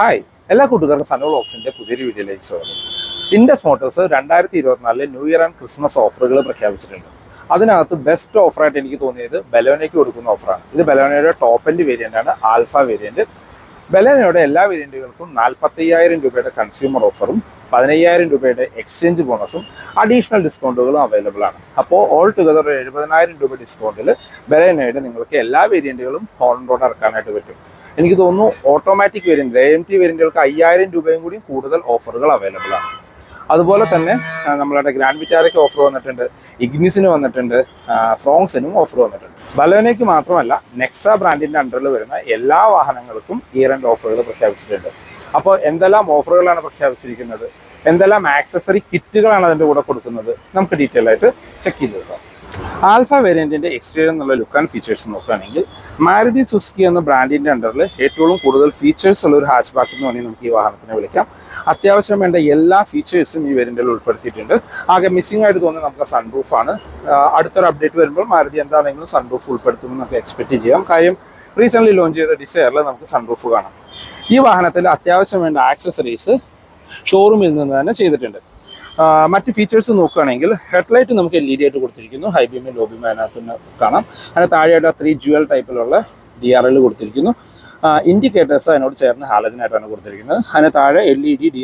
Hi എല്ലാ കൂട്ടുകാർക്കും സനോൾ ഓക്സിന്റെ പുതിയൊരു വീഡിയോയിലേക്ക് സ്വാഗതം. ഇൻഡസ് മോട്ടോഴ്സ് രണ്ടായിരത്തി ഇരുപത്തിനാലിലെ ന്യൂ ഇയർ ആൻഡ് ക്രിസ്മസ് ഓഫറുകൾ പ്രഖ്യാപിച്ചിട്ടുണ്ട്. അതിനകത്ത് ബെസ്റ്റ് ഓഫറായിട്ട് എനിക്ക് തോന്നിയത് ബലോനയ്ക്ക് കൊടുക്കുന്ന ഓഫറാണ് ഇത് ബലോനയുടെ ടോപ്പ് എൻഡ് വേരിയന്റ് ആണ് ആൽഫ വേരിയന്റ് ബലോനയുടെ എല്ലാ വേരിയന്റുകൾക്കും നാൽപ്പത്തയ്യായിരം രൂപയുടെ കൺസ്യൂമർ ഓഫറും പതിനയ്യായിരം രൂപയുടെ എക്സ്ചേഞ്ച് ബോണസും അഡീഷണൽ ഡിസ്കൗണ്ടുകളും അവൈലബിൾ ആണ്. അപ്പോൾ ഓൾ ടുഗദർ എഴുപതിനായിരം രൂപ ഡിസ്കൗണ്ടിൽ ബലേനയുടെ നിങ്ങൾക്ക് എല്ലാ വേരിയന്റുകളും ഹോൺ റോഡ് ഇറക്കാനായിട്ട് പറ്റും. എനിക്ക് തോന്നുന്നു automatic variant A M T വേരിയന്റുകൾക്ക് അയ്യായിരം രൂപയും കൂടി കൂടുതൽ ഓഫറുകൾ അവൈലബിൾ ആണ്. അതുപോലെ തന്നെ നമ്മളുടെ ഗ്രാൻഡ് വിറ്റാരയ്ക്ക് ഓഫർ വന്നിട്ടുണ്ട് ഇഗ്നിസിന് വന്നിട്ടുണ്ട് ഫ്രോങ്സിനും ഓഫർ വന്നിട്ടുണ്ട്. ബലോനയ്ക്ക് മാത്രമല്ല നെക്സ ബ്രാൻഡിന്റെ അണ്ടറിൽ വരുന്ന എല്ലാ വാഹനങ്ങൾക്കും ഇയർ ആൻഡ് ഓഫറുകൾ പ്രഖ്യാപിച്ചിട്ടുണ്ട്. അപ്പോൾ എന്തെല്ലാം ഓഫറുകളാണ് പ്രഖ്യാപിച്ചിരിക്കുന്നത്? എന്തെല്ലാം ആക്സസറി കിറ്റുകളാണ് അതിന്റെ കൂടെ കൊടുക്കുന്നത്? നമുക്ക് ഡീറ്റെയിൽ ആയിട്ട് ചെക്ക് ചെയ്ത് നോക്കാം. ആൽഫ വേരിയന്റിന്റെ എക്സ്റ്റീരിയർ എന്നുള്ള ലുക്ക് ആൻഡ് ഫീച്ചേഴ്സ് നോക്കുകയാണെങ്കിൽ മാരുതി സുസുക്കി എന്ന ബ്രാൻഡിന്റെ അണ്ടറിൽ ഏറ്റവും കൂടുതൽ ഫീച്ചേഴ്സ് ഉള്ള ഒരു ഹാച്ച് ബാക്ക് എന്ന് വേണമെങ്കിൽ നമുക്ക് ഈ വാഹനത്തിനെ വിളിക്കാം. അത്യാവശ്യം വേണ്ട എല്ലാ ഫീച്ചേഴ്സും ഈ വേരിയന്റിൽ ഉൾപ്പെടുത്തിയിട്ടുണ്ട്. ആകെ മിസ്സിംഗ് ആയിട്ട് തോന്നുന്നത് നമുക്ക് സൺറൂഫ് ആണ്. അടുത്തൊരു അപ്ഡേറ്റ് വരുമ്പോൾ മാരുതി എന്താണെങ്കിലും സൺറൂഫ് ഉൾപ്പെടുത്തുമെന്ന് നമുക്ക് എക്സ്പെക്ട് ചെയ്യാം. കാര്യം റീസെന്റ് ലോഞ്ച് ചെയ്ത ഡിസയറിൽ നമുക്ക് സൺറൂഫ് കാണാം. ഈ വാഹനത്തിൽ അത്യാവശ്യം വേണ്ട ആക്സസറീസ് ഷോറൂമിൽ നിന്ന് തന്നെ ചെയ്തിട്ടുണ്ട്. മറ്റ് ഫീച്ചേഴ്സ് നോക്കുകയാണെങ്കിൽ ഹെഡ്ലൈറ്റ് നമുക്ക് എൽ ഇ ഡി ആയിട്ട് കൊടുത്തിരിക്കുന്നു. ഹൈ ബീമും ലോ ബീമും അതിനകത്ത് കാണാം. അതിന് താഴെയായിട്ട് ത്രീ ജുവൽ ടൈപ്പിലുള്ള ഡി ആർ എൽ കൊടുത്തിരിക്കുന്നു. ഇൻഡിക്കേറ്റേഴ്സ് അതിനോട് ചേർന്ന് ഹാലജനായിട്ടാണ് കൊടുത്തിരിക്കുന്നത്. അതിന് താഴെ L E D D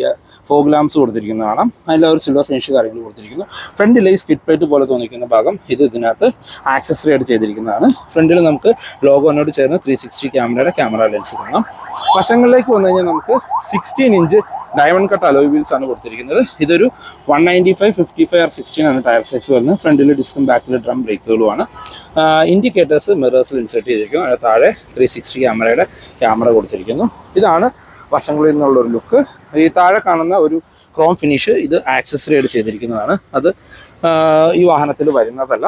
fog lamps കൊടുത്തിരിക്കുന്നത് കാണാം. അതിൽ ഒരു സിൽവർ ഫിനിഷ് കാര്യങ്ങൾ കൊടുത്തിരിക്കുന്നു. ഫ്രണ്ടിൽ ഈ സ്കിറ്റ് പ്ലേറ്റ് പോലെ തോന്നിക്കുന്ന ഭാഗം ഇത് ഇതിനകത്ത് ആക്സസറി ആയിട്ട് ചെയ്തിരിക്കുന്നതാണ്. ഫ്രണ്ടിൽ നമുക്ക് ലോഗോനോട് ചേർന്ന് ത്രീ സിക്സ്റ്റി ക്യാമറയുടെ ക്യാമറ ലെൻസ് കാണാം. വശങ്ങളിലേക്ക് വന്നു കഴിഞ്ഞാൽ നമുക്ക് sixteen inch diamond cut alloy wheels ആണ് കൊടുത്തിരിക്കുന്നത്. ഇതൊരു one ninety five fifty five R sixteen ആണ് ടയർ സൈസ് വരുന്നത്. ഫ്രണ്ടിൽ ഡിസ്കും ബാക്കിൽ ഡ്രം ബ്രേക്കുകളുമാണ് ഇൻഡിക്കേറ്റേഴ്സ് മിറേഴ്സിൽ ഇൻസെർട്ട് ചെയ്തിരിക്കുന്നു. അതിന് താഴെ ത്രീ സിക്സ്റ്റി ക്യാമറയുടെ ക്യാമറ കൊടുത്തിരിക്കുന്നു. ഇതാണ് വശങ്ങളിൽ നിന്നുള്ള ഒരു ലുക്ക് ഈ താഴെ കാണുന്ന ഒരു ക്രോം ഫിനിഷ് ഇത് ആക്സസറി ആയിട്ട് ചെയ്തിരിക്കുന്നതാണ്. അത് ഈ വാഹനത്തിൽ വരുന്നതല്ല.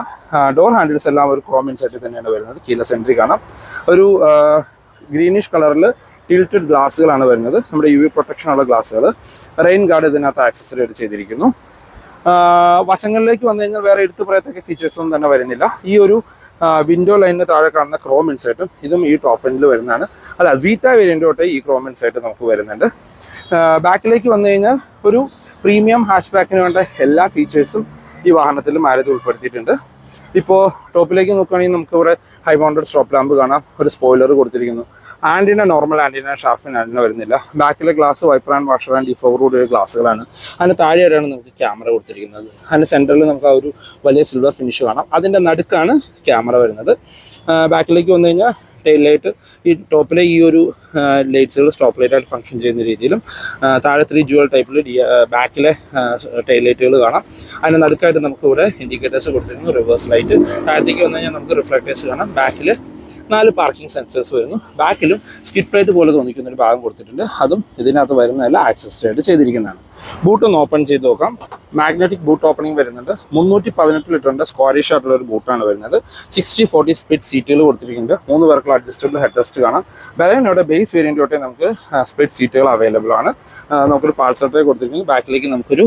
ഡോർ ഹാൻഡിൽസ് എല്ലാം ഒരു ക്രോം ഇൻസെർട്ടിൽ തന്നെയാണ് വരുന്നത്. കീല സെൻട്രി കാണാം. ഒരു ഗ്രീനിഷ് കളറിൽ ടിൽറ്റഡ് ഗ്ലാസ്സുകളാണ് വരുന്നത്. നമ്മുടെ യു വി പ്രൊട്ടക്ഷൻ ഉള്ള ഗ്ലാസ്സുകൾ റെയിൻ ഗാർഡ് ഇതിനകത്ത് ആക്സസറി ആയിട്ട് ചെയ്തിരിക്കുന്നു വശങ്ങളിലേക്ക് വന്നു കഴിഞ്ഞാൽ വേറെ എടുത്തു പറയത്തക്ക ഫീച്ചേഴ്സൊന്നും തന്നെ വരുന്നില്ല. ഈ ഒരു വിൻഡോ ലൈനിന് താഴെ കാണുന്ന ക്രോം ഇൻസൈറ്റും ഇതും ഈ ടോപ്പ് എൻഡിൽ വരുന്നതാണ്. അല്ല സീറ്റ വേരിയന്റ് ഈ ക്രോം ഇൻസൈറ്റ് നമുക്ക് വരുന്നുണ്ട്. ബാക്കിലേക്ക് വന്നു കഴിഞ്ഞാൽ ഒരു പ്രീമിയം ഹാഷ് ബാക്കിന് വേണ്ട എല്ലാ ഫീച്ചേഴ്സും ഈ വാഹനത്തിൽ മാരുതി ഉൾപ്പെടുത്തിയിട്ടുണ്ട്. ഇപ്പോൾ ടോപ്പിലേക്ക് നോക്കുകയാണെങ്കിൽ നമുക്ക് ഇവിടെ ഹൈ മൗണ്ടഡ് സ്റ്റോപ്പ് ലാമ്പ് കാണാം. ഒരു സ്പോയിലർ കൊടുത്തിരിക്കുന്നു. Antenna normal antenna shark fin antenna വരുന്നില്ല. ബാക്കിലെ glass wiper and washer and ഡിഫോറൂഡ് ഗ്ലാസ്സുകളാണ് അതിന് താഴെയാണ് നമുക്ക് ക്യാമറ കൊടുത്തിരിക്കുന്നത്. അതിന് സെന്ററിൽ നമുക്ക് ആ ഒരു വലിയ സിൽവർ ഫിനിഷ് കാണാം. അതിന്റെ നടുക്കാണ് ക്യാമറ വരുന്നത്. ബാക്കിലേക്ക് വന്നു കഴിഞ്ഞാൽ ടെയിൽ ലൈറ്റ് ഈ ടോപ്പിലെ ഈ ഒരു ലൈറ്റ്സുകൾ സ്റ്റോപ്പ് ലൈറ്റ് ആയിട്ട് ഫംഗ്ഷൻ ചെയ്യുന്ന രീതിയിലും താഴെ ത്രീ ജുവൽ ടൈപ്പിൽ ബാക്കിലെ ടെയിൽ ലൈറ്റുകൾ കാണാം. അതിന് നടുക്കായിട്ട് നമുക്ക് ഇവിടെ ഇൻഡിക്കേറ്റേഴ്സ് കൊടുത്തിരുന്നു റിവേഴ്സ് ലൈറ്റ് താഴത്തേക്ക് വന്നു കഴിഞ്ഞാൽ നമുക്ക് റിഫ്ലക്റ്റേഴ്സ് കാണാം. ബാക്കിൽ നാല് പാർക്കിംഗ് സെൻസേഴ്സ് വരുന്നു. ബാക്കിലും സ്കിറ്റ് പ്ലേറ്റ് പോലെ തോന്നിക്കുന്ന ഒരു ഭാഗം കൊടുത്തിട്ടുണ്ട്. അതും ഇതിനകത്ത് വരുന്നതല്ല ആക്സസറി ആയിട്ട് ചെയ്തിരിക്കുന്നതാണ്. ബൂട്ടൊന്ന് ഓപ്പൺ ചെയ്ത് നോക്കാം. മാഗ്നറ്റിക് ബൂട്ട് ഓപ്പണിംഗ് വരുന്നുണ്ട്. മുന്നൂറ്റി പതിനെട്ട് ലിറ്ററിന്റെ സ്ക്വാരിഷ് ആയിട്ടുള്ള ഒരു ബൂട്ടാണ് വരുന്നത്. സിക്സ്റ്റി ഫോർട്ടി സ്പ്ലിറ്റ് സീറ്റുകൾ കൊടുത്തിരിക്കുന്നുണ്ട്. മൂന്ന് പേർക്കുള്ള അഡ്ജസ്റ്റബിൾ ഹെഡ് റെസ്റ്റ് കാണാം. ബലേനോടെ ബേസ് വേരിയന്റ് തൊട്ടേ നമുക്ക് സ്പ്ലിറ്റ് സീറ്റുകൾ അവൈലബിൾ ആണ്. നമുക്കൊരു പാർസൽ ട്രേ കൊടുത്തിരിക്കുന്നു. ബാക്കിലേക്ക് നമുക്കൊരു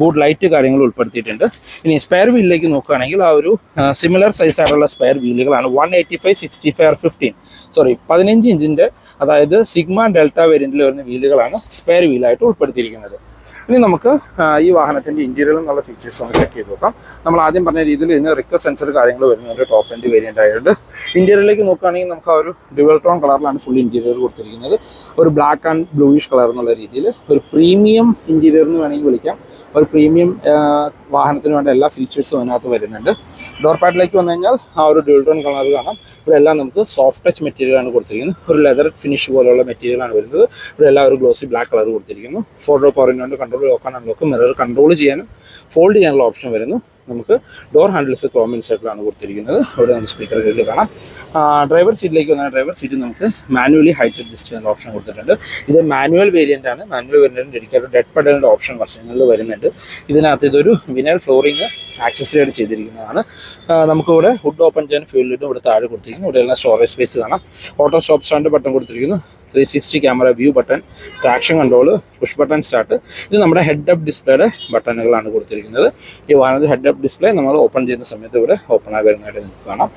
ബൂട്ട് ലൈറ്റ് കാര്യങ്ങൾ ഉൾപ്പെടുത്തിയിട്ടുണ്ട്. ഇനി സ്പെയർ വീലിലേക്ക് നോക്കുകയാണെങ്കിൽ ആ ഒരു സിമിലർ സൈസ് ആയിട്ടുള്ള spare വീലുകളാണ് one eighty five sixty five fifteen sorry പതിനഞ്ച് ഇഞ്ചിന്റെ അതായത് സിഗ്മ ഡെൽറ്റ വേരിയന്റിൽ വരുന്ന വീലുകളാണ് സ്പെയർ വീലായിട്ട് ഉൾപ്പെടുത്തിയിരിക്കുന്നത്. ഇനി നമുക്ക് ഈ വാഹനത്തിന്റെ ഇന്റീരിയറിൽ എന്നുള്ള ഫീച്ചേഴ്സ് ഒന്ന് ചെക്ക് ചെയ്ത് നോക്കാം. നമ്മൾ ആദ്യം പറഞ്ഞ രീതിയിൽ ഇതിന് റിക്ക സെൻസർ കാര്യങ്ങൾ വരുന്നുണ്ട് ടോപ്പ് എൻഡ് വേരിയന്റ് ആയതുകൊണ്ട് ഇന്റീരിയറിലേക്ക് നോക്കുകയാണെങ്കിൽ നമുക്ക് ആ ഒരു ഡുവൽ ടോൺ കളറിലാണ് ഫുൾ ഇന്റീരിയർ കൊടുത്തിരിക്കുന്നത്. ഒരു ബ്ലാക്ക് ആൻഡ് ബ്ലൂയിഷ് കളർ എന്നുള്ള രീതിയിൽ ഒരു പ്രീമിയം ഇന്റീരിയർ എന്ന് വേണമെങ്കിൽ വിളിക്കാം. ഒരു പ്രീമിയം വാഹനത്തിന് വേണ്ട എല്ലാ ഫീച്ചേഴ്സും അതിനകത്ത് വരുന്നുണ്ട്. ഡോർ പാഡിലേക്ക് വന്നു കഴിഞ്ഞാൽ ആ ഒരു ഡ്യൂൾ ടോൺ കളർ കാണാം. ഇവിടെ എല്ലാം നമുക്ക് സോഫ്റ്റ് ടച്ച് മെറ്റീരിയൽ ആണ് കൊടുത്തിരിക്കുന്നത്. ഒരു ലെതർ ഫിനിഷ് പോലുള്ള മെറ്റീരിയൽ ആണ് വരുന്നത്. ഇവിടെ എല്ലാം ഒരു ഗ്ലോസി ബ്ലാക്ക് കളർ കൊടുത്തിരിക്കുന്നു. ഫോട്ടോ കൊണ്ട് കൺട്രോൾ ലോക്കാൻ അൺലോക്ക് മിറർ കൺട്രോൾ ചെയ്യാനും ഫോൾഡ് ചെയ്യാനുള്ള ഓപ്ഷൻ വരുന്നു. നമുക്ക് ഡോർ ഹാൻഡിൽസ് ക്രോമിൻ സൈഡിലാണ് കൊടുത്തിരിക്കുന്നത്. അവിടെ നമുക്ക് സ്പീക്കർ ഗ്രില്ല് കാണാം. ഡ്രൈവർ സീറ്റിലേക്ക് വന്നാൽ ഡ്രൈവർ സീറ്റ് നമുക്ക് മാനുവലി ഹൈറ്റ് അഡ്ജസ്റ്റ് ചെയ്യുന്ന ഓപ്ഷൻ കൊടുത്തിട്ടുണ്ട്. ഇത് മാനുവൽ വേരിയന്റ് ആണ്. മാനുവൽ വേരിയന്റ് ഡെഡിക്കേറ്റഡ് ഡെഡ് പെഡലിന്റെ ഓപ്ഷൻ വശങ്ങളിൽ വരുന്നുണ്ട്. ഇതിനകത്ത് ഇതൊരു വിനൽ ഫ്ലോറിങ് ആക്സസറി ചെയ്തിരിക്കുന്നതാണ്. നമുക്കിവിടെ ഹുഡ് ഓപ്പൺ ചെയ്യാൻ ഫ്യൂലിട്ടും ഇവിടെ താഴെ കൊടുത്തിരിക്കുന്നു. ഇവിടെ എല്ലാം സ്റ്റോറേജ് സ്പേസ് കാണാം ഓട്ടോ സ്റ്റോപ്പ് സ്റ്റാൻഡ് ബട്ടൺ കൊടുത്തിരിക്കുന്നു. Three sixty camera view button traction control push button start ഇത് നമ്മുടെ ഹെഡ് അപ്പ് ഡിസ്പ്ലേയുടെ ബട്ടണുകളാണ് കൊടുത്തിരിക്കുന്നത്. ഈ വാഹനത്തിൽ ഹെഡ് അപ്പ് ഡിസ്പ്ലേ നമ്മൾ ഓപ്പൺ ചെയ്യുന്ന സമയത്ത് ഇവിടെ ഓപ്പൺ ആയി വരുന്നതായിട്ട് നിങ്ങൾക്ക് കാണാം.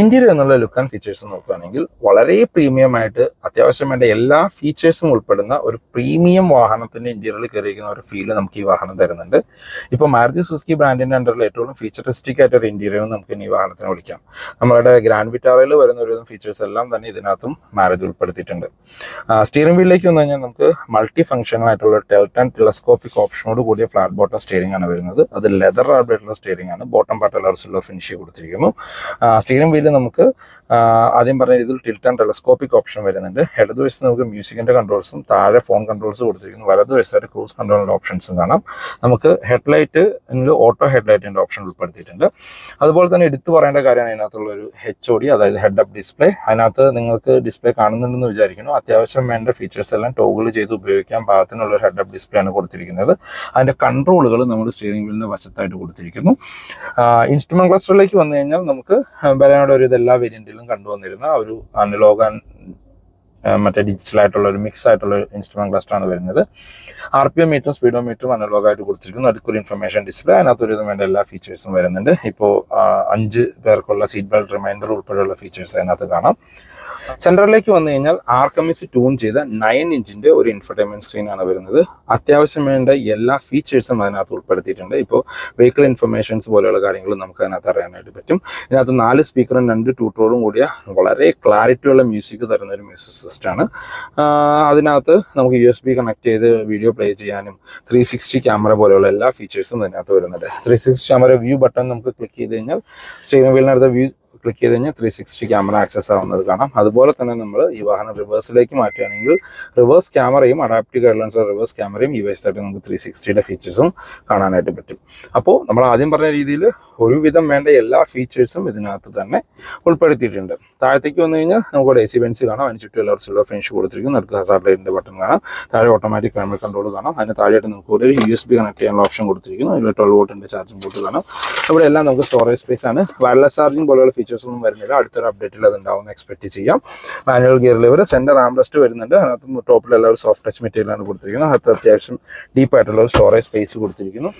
ഇന്റീരിയർ എന്നുള്ള ലുക്ക് ആൻഡ് ഫീച്ചേഴ്സ് നോക്കുകയാണെങ്കിൽ വളരെ പ്രീമിയം ആയിട്ട് അത്യാവശ്യം വേണ്ട എല്ലാ ഫീച്ചേഴ്സും ഉൾപ്പെടുന്ന ഒരു പ്രീമിയം വാഹനത്തിന്റെ ഇന്റീരിയറിൽ കയറിയിരിക്കുന്ന ഒരു ഫീൽ നമുക്ക് ഈ വാഹനം തരുന്നുണ്ട്. ഇപ്പോൾ മാരുതി സുസുക്കി ബ്രാൻഡിന്റെ അണ്ടറിൽ ഏറ്റവും ഫീച്ചറിസ്റ്റിക് ആയിട്ട് ഒരു ഇന്റീരിയറും നമുക്ക് ഇനി വാഹനത്തിനെ വിളിക്കാം. നമ്മുടെ ഗ്രാൻഡ് വിറ്റാറയിൽ വരുന്ന ഒരുവിധം ഫീച്ചേഴ്സ് എല്ലാം തന്നെ ഇതിനകത്തും മാരേജ് ഉൾപ്പെടുത്തിയിട്ടുണ്ട്. സ്റ്റിയറിംഗ് വീലിലേക്ക് വന്നു കഴിഞ്ഞാൽ നമുക്ക് മൾട്ടി ഫംഗ്ഷണൽ ആയിട്ടുള്ള ടെൽട്ടൺ ടെലസ്കോപ്പിക് ഓപ്ഷനോട് കൂടിയ ഫ്ലാറ്റ് ബോട്ടം സ്റ്റിയറിംഗ് ആണ് വരുന്നത്. അത് ലെതർ ആയിട്ടുള്ള സ്റ്റിയറിംഗ് ആണ്. ബോട്ടം പാർട്ട് എല്ലാം സിൽവർ ഫിനിഷ് കൊടുത്തിരിക്കുന്നു. സ്റ്റിയറിംഗ് വീലിൽ നമുക്ക് ആദ്യം പറഞ്ഞ രീതിയിൽ ടിൽട്ട് ആൻഡ് ടെലസ്കോപ്പിക് ഓപ്ഷൻ വരുന്നുണ്ട്. ഇടതുവശത്ത് നമുക്ക് മ്യൂസിക്കിന്റെ കൺട്രോൾസും താഴെ ഫോൺ കൺട്രോൾസ് കൊടുത്തിരിക്കുന്നു. വലതുവശത്തായിട്ട് ക്രൂസ് കൺട്രോളിന്റെ ഓപ്ഷൻസും കാണാം. നമുക്ക് ഹെഡ്ലൈറ്റ് ഓട്ടോ ഹെഡ്ലൈറ്റിന്റെ ഓപ്ഷൻ ഉൾപ്പെടുത്തിയിട്ടുണ്ട്. അതുപോലെ തന്നെ എടുത്തു പറയേണ്ട കാര്യമാണ് ഇതിനകത്തുള്ള ഒരു എച്ച് ഒ ഡി അതായത് ഹെഡ് അപ്പ് ഡിസ്പ്ലേ അതിനകത്ത് നിങ്ങൾക്ക് ഡിസ്പ്ലേ കാണുന്നുണ്ടെന്ന് വിചാരിക്കുന്നു. അത്യാവശ്യം വേണ്ട ഫീച്ചേഴ്സ് എല്ലാം ടോഗിൾ ചെയ്ത് ഉപയോഗിക്കാൻ പാകത്തിനുള്ള ഒരു ഹെഡ് അപ്പ് ഡിസ്പ്ലേ ആണ് കൊടുത്തിരിക്കുന്നത്. അതിന്റെ കൺട്രോളുകൾ നമ്മൾ സ്റ്റിയറിംഗ് വീലിന്റെ വശത്തായിട്ട് കൊടുത്തിരിക്കുന്നു. ഇൻസ്ട്രുമെന്റ് ക്ലസ്റ്ററിലേക്ക് വന്നു കഴിഞ്ഞാൽ നമുക്ക് ബലയുടെ ഒരു ഇത് എല്ലാ വേരിയന്റിലും കണ്ടുവന്നിരുന്ന ഒരു അനലോഗ് മറ്റേ ഡിജിറ്റൽ ആയിട്ടുള്ള ഒരു മിക്സ് ആയിട്ടുള്ള ഒരു ഇൻസ്ട്രുമെന്റ് ക്ലസ്റ്റർ ആണ് വരുന്നത്. ആർ പി എം മീറ്ററും സ്പീഡോ മീറ്ററും അനലോഗ് ആയിട്ട് കൊടുത്തിരിക്കുന്നു. അടുത്തൊരു ഇൻഫർമേഷൻ ഡിസ്പ്ലേ അതിനകത്ത് ഒരു വേണ്ട എല്ലാ ഫീച്ചേഴ്സും വരുന്നുണ്ട്. ഇപ്പോൾ അഞ്ച് പേർക്കുള്ള സീറ്റ് ബെൽറ്റ് റിമൈൻഡർ ഉൾപ്പെടെയുള്ള ഫീച്ചേഴ്സ് അതിനകത്ത് കാണാം. സെന്ററിലേക്ക് വന്നു കഴിഞ്ഞാൽ ആർക്കമിസ് ട്യൂൺ ചെയ്ത നയൻ ഇഞ്ചിന്റെ ഒരു ഇൻഫർടൈൻമെന്റ് സ്ക്രീൻ ആണ് വരുന്നത്. അത്യാവശ്യം വേണ്ട എല്ലാ ഫീച്ചേഴ്സും അതിനകത്ത് ഉൾപ്പെടുത്തിയിട്ടുണ്ട്. ഇപ്പോൾ വെഹിക്കിൾ ഇൻഫർമേഷൻസ് പോലെയുള്ള കാര്യങ്ങളും നമുക്ക് അതിനകത്ത് അറിയാനായിട്ട് പറ്റും. ഇതിനകത്ത് നാല് സ്പീക്കറും രണ്ട് ട്യൂട്ടോറും കൂടിയ വളരെ ക്ലാരിറ്റിയുള്ള മ്യൂസിക് തരുന്ന ഒരു മ്യൂസിക് സിസ്റ്റമാണ് അതിനകത്ത് നമുക്ക് യു എസ് ബി കണക്ട് ചെയ്ത് വീഡിയോ പ്ലേ ചെയ്യാനും ത്രീ സിക്സ്റ്റി ക്യാമറ പോലെയുള്ള എല്ലാ ഫീച്ചേഴ്സും അതിനകത്ത് വരുന്നുണ്ട്. Three sixty camera view button നമുക്ക് ക്ലിക്ക് ചെയ്ത് കഴിഞ്ഞാൽ സ്റ്റിയറിംഗ് വീലിനടുത്ത വ്യൂ ക്ലിക്ക് ചെയ്ത് കഴിഞ്ഞാൽ ത്രീ സിക്സ്റ്റി ക്യാമറ ആക്സസ് ആവുന്നത് കാണാം. അതുപോലെ തന്നെ നമ്മൾ ഈ വാഹനം റിവേഴ്സിലേക്ക് മാറ്റുകയാണെങ്കിൽ റിവേഴ്സ് ക്യാമറയും അഡാപ്റ്റീവ് ഗൈഡ്ലൈൻസ് റിവേഴ്സ് ക്യാമറയും ഈ വയസ്സായിട്ട് നമുക്ക് ത്രീ സിക്സ്റ്റിയുടെ ഫീച്ചേഴ്സും കാണാനായിട്ട് പറ്റും. അപ്പോൾ നമ്മൾ ആദ്യം പറഞ്ഞ രീതിയിൽ ഒരുവിധം വേണ്ട എല്ലാ ഫീച്ചേഴ്സും ഇതിനകത്ത് തന്നെ ഉൾപ്പെടുത്തിയിട്ടുണ്ട്. താഴത്തേക്ക് വന്നു കഴിഞ്ഞാൽ നമുക്ക് എ സി ബെൻസ് കാണാം. അതിന് ചുറ്റും എല്ലാ സിൽവർ ഫിനിഷ് കൊടുത്തിരിക്കും നമുക്ക് ഹസാർഡ് ലൈറ്റിന്റെ ബട്ടൺ കാണാം. താഴെ ഓട്ടോമാറ്റിക് ക്ലൈമറ്റ് കൺട്രോൾ കാണാം. അതിന് താഴെയായിട്ട് നമുക്ക് ഒരു യു എസ് ബി കണക്ട് ചെയ്യാനുള്ള ഓപ്ഷൻ കൊടുത്തിരിക്കുന്നു. അതിൽ ട്വൽവ് വോട്ടിന്റെ ചാർജിംഗ് ബോട്ട് കാണാം. ഇവിടെ എല്ലാം നമുക്ക് സ്റ്റോറേജ് സ്പേസ് ആണ്. വയർലെസ് ചാർജിംഗ് പോലെയുള്ള ഫീച്ചേഴ്സ് ഒന്നും വരുന്നില്ല. അടുത്തൊരു അപ്ഡേറ്റിൽ അത് ഉണ്ടാവും എക്സ്പെക്ട് ചെയ്യാം. Manual gear lever centre armrest വരുന്നുണ്ട്. അതിനകത്ത് ടോപ്പിൽ ഒരു സോഫ്റ്റ് ടച്ച് മെറ്റീരിയലാണ് കൊടുത്തിരിക്കുന്നത്. അത് അത്യാവശ്യം ഡീപ്പ് ആയിട്ടുള്ള ഒരു സ്റ്റോറേജ് സ്പേസ് കൊടുത്തിരിക്കുന്നു.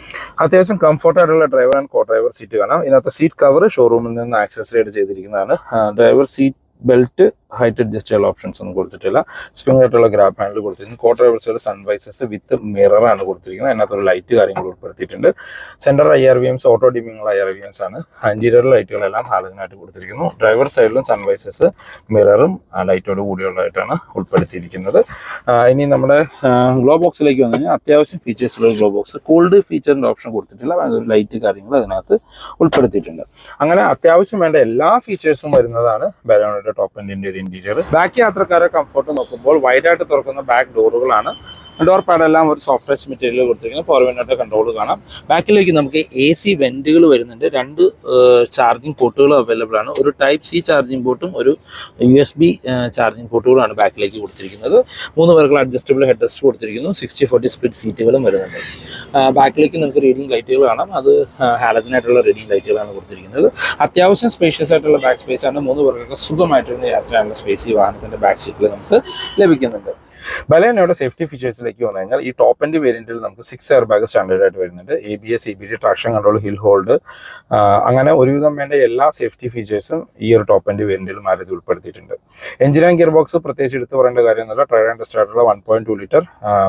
അത്യാവശ്യം കംഫർട്ട് ആയിട്ടുള്ള driver and co driver seat കാണാം. ഇതിനകത്ത് സീറ്റ് കവർ ഷോറൂമിൽ നിന്ന് accessorised ചെയ്തിരിക്കുന്നതാണ്. Driver seat belt height adjust ചെയ്യാനുള്ള ഓപ്ഷൻസ് ഒന്നും കൊടുത്തിട്ടില്ല. സ്പ്രിംഗ് ആയിട്ടുള്ള ഗ്രാബ് ഹാൻഡിൽ കൊടുത്തിരിക്കുന്നു. ക്വാർട്ടർ വെബ്സൈഡ് സൺവൈസസ് വിത്ത് മിററാണ് കൊടുത്തിരിക്കുന്നത്. അതിനകത്തൊരു ലൈറ്റ് കാര്യങ്ങൾ ഉൾപ്പെടുത്തിയിട്ടുണ്ട്. Centre I R V Ms auto ഡിമിങ്ങുള്ള I R V Ms ആണ്. ഇന്റീരിയർ ലൈറ്റുകളെല്ലാം ഹാലജനായിട്ട് കൊടുത്തിരിക്കുന്നു. ഡ്രൈവർ സൈഡിലും സൺവൈസസ് മിററും ലൈറ്റോട് കൂടിയുള്ളതായിട്ടാണ് ഉൾപ്പെടുത്തിയിരിക്കുന്നത്. ഇനി നമ്മുടെ ഗ്ലോ ബോക്സിലേക്ക് വന്നു കഴിഞ്ഞാൽ അത്യാവശ്യം ഫീച്ചേഴ്സ് ഉള്ള ഗ്ലോ ബോക്സ് കോൾഡ് ഫീച്ചറിന്റെ ഓപ്ഷൻ കൊടുത്തിട്ടില്ല. ഒരു ലൈറ്റ് കാര്യങ്ങൾ അതിനകത്ത് ഉൾപ്പെടുത്തിയിട്ടുണ്ട്. അങ്ങനെ അത്യാവശ്യം വേണ്ട എല്ലാ ഫീച്ചേഴ്സും വരുന്നതാണ് ബലോണയുടെ ടോപ്പ് എൻഡിന്റെ ഒരു ഇന്റീരിയർ ബാക്ക് യാത്രക്കാരെ കംഫർട്ട് നോക്കുമ്പോൾ വൈഡായിട്ട് തുറക്കുന്ന ബാക്ക് ഡോറുകളാണ് ഡോർ പാഡെല്ലാം ഒരു സോഫ്റ്റ് ടച്ച് മെറ്റീരിയൽ കൊടുത്തിരിക്കുന്നത് പവർ വിൻഡോയുടെ കൺട്രോൾ കാണാം. ബാക്കിലേക്ക് നമുക്ക് എ സി വെന്റുകൾ വരുന്നുണ്ട്. രണ്ട് ചാർജിങ് പോർട്ടുകളും അവൈലബിൾ ആണ്. ഒരു ടൈപ്പ് സി ചാർജിങ് പോർട്ടും ഒരു യു എസ് ബി ചാർജിങ് പോർട്ടുകളാണ് ബാക്കിലേക്ക് കൊടുത്തിരിക്കുന്നത്. മൂന്ന് പേർക്കുള്ള അഡ്ജസ്റ്റബിൾ ഹെഡ് റെസ്റ്റ് കൊടുത്തിരിക്കുന്നു. സിക്സ്റ്റി ഫോർട്ടി സ്പ്ലിറ്റ് സീറ്റുകളും വരുന്നുണ്ട്. ബാക്കിലേക്ക് നമുക്ക് റീഡിംഗ് ലൈറ്റുകൾ കാണാം. അത് ഹാലജനായിട്ടുള്ള റീഡിംഗ് ലൈറ്റുകളാണ് കൊടുത്തിരിക്കുന്നത്. അത്യാവശ്യം സ്പേഷ്യസ് ആയിട്ടുള്ള ബാക്ക് സ്പേസ് ആണ്. മൂന്ന് പേർക്കൊക്കെ സുഖമായിട്ടുള്ള യാത്ര ചെയ്യാനുള്ള സ്പേസ് ഈ വാഹനത്തിന്റെ ബാക്ക് സീറ്റിൽ നമുക്ക് ലഭിക്കുന്നുണ്ട്. ബലേനയുടെ സേഫ്റ്റി ഫീച്ചേഴ്സിലേക്ക് വന്നു കഴിഞ്ഞാൽ ഈ ടോപ്പ് എൻഡ് വേരിയന്റിൽ നമുക്ക് സിക്സ് എയർ ബാഗ് സ്റ്റാൻഡേർഡ് ആയിട്ട് വരുന്നുണ്ട്. A B S E B D traction control hill hold അങ്ങനെ ഒരുവിധം വേണ്ട എല്ലാ സേഫ്റ്റി ഫീച്ചേഴ്സും ഈ ഒരു ടോപ്പ് എൻഡ് വേരിയന്റിൽ മാരുതി ഉൾപ്പെടുത്തിയിട്ടുണ്ട്. എഞ്ചിൻ ആൻഡ് ഗിയർ ബോക്സ് പ്രത്യേകിച്ച് എടുത്ത് പറയേണ്ട കാര്യമൊന്നുമില്ല. Tried and സ്റ്റാർട്ടുള്ള one point two litre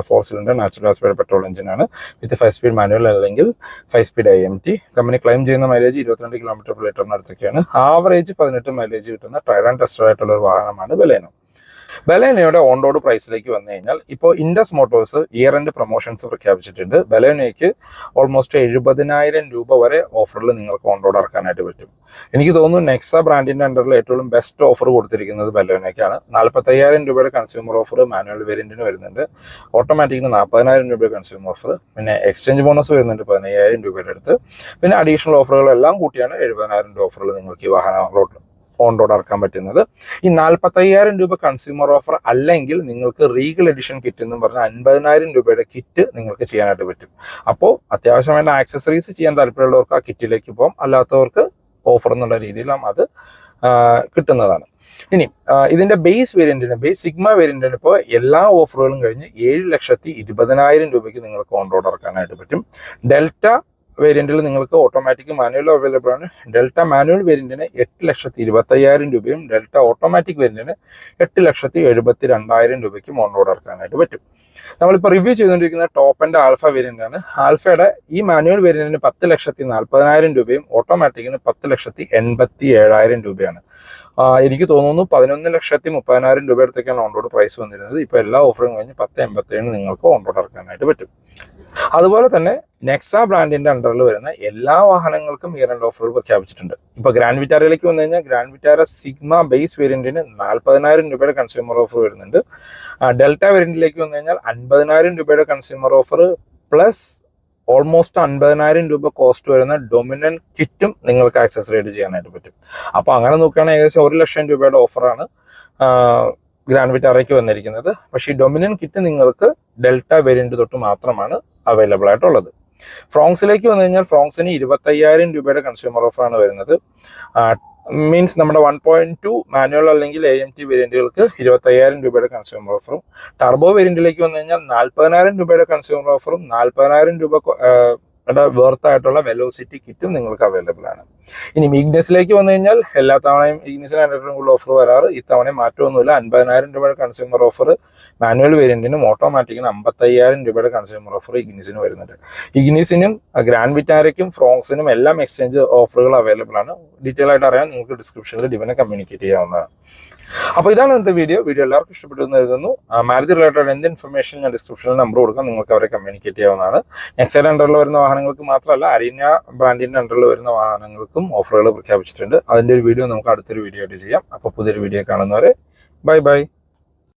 four cylinder natural aspire petrol എഞ്ചിനാണ് വിത്ത് ഫൈവ് സ്പീഡ് മാനുവൽ അല്ലെങ്കിൽ five speed I M T company claim ചെയ്യുന്ന മൈലേജ് ഇരുപത്തിരണ്ട് കിലോമീറ്റർ പെർ ലിറ്ററിനടുത്തൊക്കെയാണ് ആവറേജ് പതിനെട്ട് മൈലേജ് കിട്ടുന്ന ട്രയർ ആൻഡ് ടെസ്റ്റർ ആയിട്ടുള്ള ഒരു വാഹനമാണ് ബലേനോ. ബലേനയുടെ ഓൺ റോഡ് പ്രൈസിലേക്ക് വന്നു കഴിഞ്ഞാൽ ഇപ്പോൾ Indus Motors year end promotions പ്രഖ്യാപിച്ചിട്ടുണ്ട്. ബലേനയ്ക്ക് ഓൾമോസ്റ്റ് എഴുപതിനായിരം രൂപ വരെ ഓഫറിൽ നിങ്ങൾക്ക് ഓൺ റോഡ് ഇറക്കാനായിട്ട് പറ്റും. എനിക്ക് തോന്നുന്നു നെക്സ ബ്രാൻഡിന്റെ അണ്ടറിൽ ഏറ്റവും ബെസ്റ്റ് ഓഫർ കൊടുത്തിരിക്കുന്നത് ബലേനയ്ക്കാണ്. നാൽപ്പത്തയ്യായിരം രൂപയുടെ കൺസ്യൂമർ ഓഫർ മാനുവൽ വേരിയന്റിന് വരുന്നുണ്ട്. ഓട്ടോമാറ്റിക്കിന് നാൽപ്പതിനായിരം രൂപയുടെ കൺസ്യൂമർ ഓഫർ പിന്നെ എക്സ്ചേഞ്ച് ബോണസ് വരുന്നുണ്ട് പതിനയ്യായിരം രൂപയുടെ അടുത്ത്. പിന്നെ അഡീഷണൽ ഓഫറുകളെല്ലാം കൂട്ടിയാണ് എഴുപതിനായിരം രൂപ ഓഫറിൽ നിങ്ങൾക്ക് ഈ വാഹനം റോഡ് ഓൺ റോഡ് ഇറക്കാൻ പറ്റുന്നത്. ഈ നാൽപ്പത്തയ്യായിരം രൂപ കൺസ്യൂമർ ഓഫർ അല്ലെങ്കിൽ നിങ്ങൾക്ക് റീഗൽ എഡിഷൻ കിറ്റ് എന്ന് പറഞ്ഞാൽ അൻപതിനായിരം രൂപയുടെ കിറ്റ് നിങ്ങൾക്ക് ചെയ്യാനായിട്ട് പറ്റും. അപ്പോൾ അത്യാവശ്യം വേണ്ട ആക്സസറീസ് ചെയ്യാൻ താല്പര്യമുള്ളവർക്ക് ആ കിറ്റിലേക്ക് പോകാം. അല്ലാത്തവർക്ക് ഓഫർ എന്നുള്ള രീതിയിലും അത് കിട്ടുന്നതാണ്. ഇനി ഇതിന്റെ ബേസ് വേരിയന്റിന് ബേസ് സിഗ്മ വേരിയന്റിന് ഇപ്പോൾ എല്ലാ ഓഫറുകളും കഴിഞ്ഞ് ഏഴ് ലക്ഷത്തി ഇരുപതിനായിരം രൂപയ്ക്ക് നിങ്ങൾക്ക് ഓൺ റോഡ് ഇറക്കാനായിട്ട് പറ്റും. ഡെൽറ്റ വേരിയന്റിൽ നിങ്ങൾക്ക് ഓട്ടോമാറ്റിക് മാനുവൽ അവൈലബിൾ ആണ്. ഡെൽറ്റ മാനുവൽ വേരിയന്റിന് എട്ട് ലക്ഷത്തി ഇരുപത്തയ്യായിരം രൂപയും ഡെൽറ്റ ഓട്ടോമാറ്റിക് വേരിയന്റിന് എട്ട് ലക്ഷത്തി എഴുപത്തി രണ്ടായിരം രൂപയ്ക്കും ഓൺ റോഡ് ഇറക്കാനായിട്ട് പറ്റും. നമ്മളിപ്പോൾ റിവ്യൂ ചെയ്തുകൊണ്ടിരിക്കുന്ന ടോപ്പ് ആൻഡ് ആൽഫ വേരിയന്റ് ആണ്. ആൽഫയുടെ ഈ മാനുവൽ വേരിയന്റിന് പത്ത് ലക്ഷത്തി നാൽപ്പതിനായിരം രൂപയും ഓട്ടോമാറ്റിക്കിന് പത്ത് ലക്ഷത്തി എൺപത്തി ഏഴായിരം രൂപയാണ് എനിക്ക് തോന്നുന്നു പതിനൊന്ന് ലക്ഷത്തി മുപ്പതിനായിരം രൂപ അടുത്തേക്കാണ് ഓൺ റോഡ് പ്രൈസ് വന്നിരുന്നത്. ഇപ്പോൾ എല്ലാ ഓഫറും കഴിഞ്ഞ് പത്ത് എൺപത്തേഴിന് നിങ്ങൾക്ക് ഓൺ റോഡ് ഇറക്കാനായിട്ട് പറ്റും. അതുപോലെ തന്നെ നെക്സ ബ്രാൻഡിന്റെ അണ്ടറിൽ വരുന്ന എല്ലാ വാഹനങ്ങൾക്കും ഇയർ ആൻഡ് ഓഫറുകൾ പ്രഖ്യാപിച്ചിട്ടുണ്ട്. ഇപ്പൊ ഗ്രാൻഡ് വിറ്റാരയിലേക്ക് വന്നു കഴിഞ്ഞാൽ ഗ്രാൻഡ് വിറ്റാര സിഗ്മ ബേസ് വേരിയന്റിന് നാൽപ്പതിനായിരം രൂപയുടെ കൺസ്യൂമർ ഓഫർ വരുന്നുണ്ട്. ഡെൽറ്റ വേരിയന്റിലേക്ക് വന്നു കഴിഞ്ഞാൽ അൻപതിനായിരം രൂപയുടെ കൺസ്യൂമർ ഓഫർ പ്ലസ് ഓൾമോസ്റ്റ് അൻപതിനായിരം രൂപ കോസ്റ്റ് വരുന്ന ഡൊമിനൻ കിറ്റും നിങ്ങൾക്ക് ആക്സസ് ചെയ്യാനായിട്ട് പറ്റും. അപ്പോൾ അങ്ങനെ നോക്കുകയാണെങ്കിൽ ഏകദേശം ഒരു ലക്ഷം രൂപയുടെ ഓഫറാണ് ഗ്രാൻഡ് വിറ്റാറയ്ക്ക് വന്നിരിക്കുന്നത്. പക്ഷേ ഈ ഡൊമിനൻ കിറ്റ് നിങ്ങൾക്ക് ഡെൽറ്റ വേരിയന്റ് തൊട്ട് മാത്രമാണ് അവൈലബിൾ ആയിട്ടുള്ളത്. ഫ്രോങ്സിലേക്ക് വന്നു കഴിഞ്ഞാൽ ഫ്രോങ്സിന് ഇരുപത്തയ്യായിരം രൂപയുടെ കൺസ്യൂമർ ഓഫറാണ് വരുന്നത്. മീൻസ് നമ്മുടെ വൺ പോയിന്റ് ടു മാനുവൽ അല്ലെങ്കിൽ എ എം ടി വേരിയന്റുകൾക്ക് ഇരുപത്തയ്യായിരം രൂപയുടെ കൺസ്യൂമർ ഓഫറും ടർബോ വേരിയന്റിലേക്ക് വന്നു കഴിഞ്ഞാൽ നാൽപ്പതിനായിരം രൂപയുടെ കൺസ്യൂമർ ഓഫറും നാൽപ്പതിനായിരം രൂപ വേർത്ത് ആയിട്ടുള്ള വെലോസിറ്റി കിറ്റും നിങ്ങൾക്ക് അവൈലബിൾ ആണ്. ഇനി മീഗ്നസിലേക്ക് വന്നു കഴിഞ്ഞാൽ എല്ലാ തവണയും ഇഗ്നസിനാണ് ഏറ്റവും കൂടുതൽ ഓഫർ വരാറ്. ഇത്തവണയും മാറ്റമൊന്നുമില്ല. അൻപതിനായിരം രൂപയുടെ കൺസ്യൂമർ ഓഫർ മാനുവൽ വേരിയന്റിനും ഓട്ടോമാറ്റിക്കിനും അമ്പത്തയ്യായിരം രൂപയുടെ കൺസ്യൂമർ ഓഫർ ഇഗ്നിസിന് വരുന്നുണ്ട്. ഇഗ്നിസിനും ഗ്രാൻഡ് വിറ്റാരയ്ക്കും ഫ്രോങ്സിനും എല്ലാം എക്സ്ചേഞ്ച് ഓഫറുകൾ അവൈലബിൾ ആണ്. ഡീറ്റെയിൽ ആയിട്ട് അറിയാൻ നിങ്ങൾക്ക് ഡിസ്ക്രിപ്ഷനിൽ ഡിവനെ കമ്മ്യൂണിക്കേറ്റ് ചെയ്യാവുന്നതാണ്. അപ്പോൾ ഇതാണ് ഇന്നത്തെ വീഡിയോ വീഡിയോ എല്ലാവർക്കും ഇഷ്ടപ്പെട്ടു എന്ന് കരുതുന്നു. മാരുതി റിലേറ്റഡ് എന്ത് ഇൻഫർമേഷൻ ഞാൻ ഡിസ്ക്രിപ്ഷനിൽ നമ്പർ കൊടുക്കാം. നിങ്ങൾക്ക് അവരെ കമ്മ്യൂണിക്കേറ്റ് ചെയ്യാവുന്നതാണ്. നെക്സൈഡ് അണ്ടറിൽ വരുന്ന വാഹനങ്ങൾക്ക് മാത്രമല്ല അരീന ബ്രാൻഡിന്റെ അണ്ടറിൽ വരുന്ന വാഹനങ്ങൾക്കും ഓഫറുകൾ പ്രഖ്യാപിച്ചിട്ടുണ്ട്. അതിന്റെ ഒരു വീഡിയോ നമുക്ക് അടുത്തൊരു വീഡിയോ ആയിട്ട് ചെയ്യാം. അപ്പോൾ പുതിയൊരു വീഡിയോ കാണുന്നവരെ ബൈ ബൈ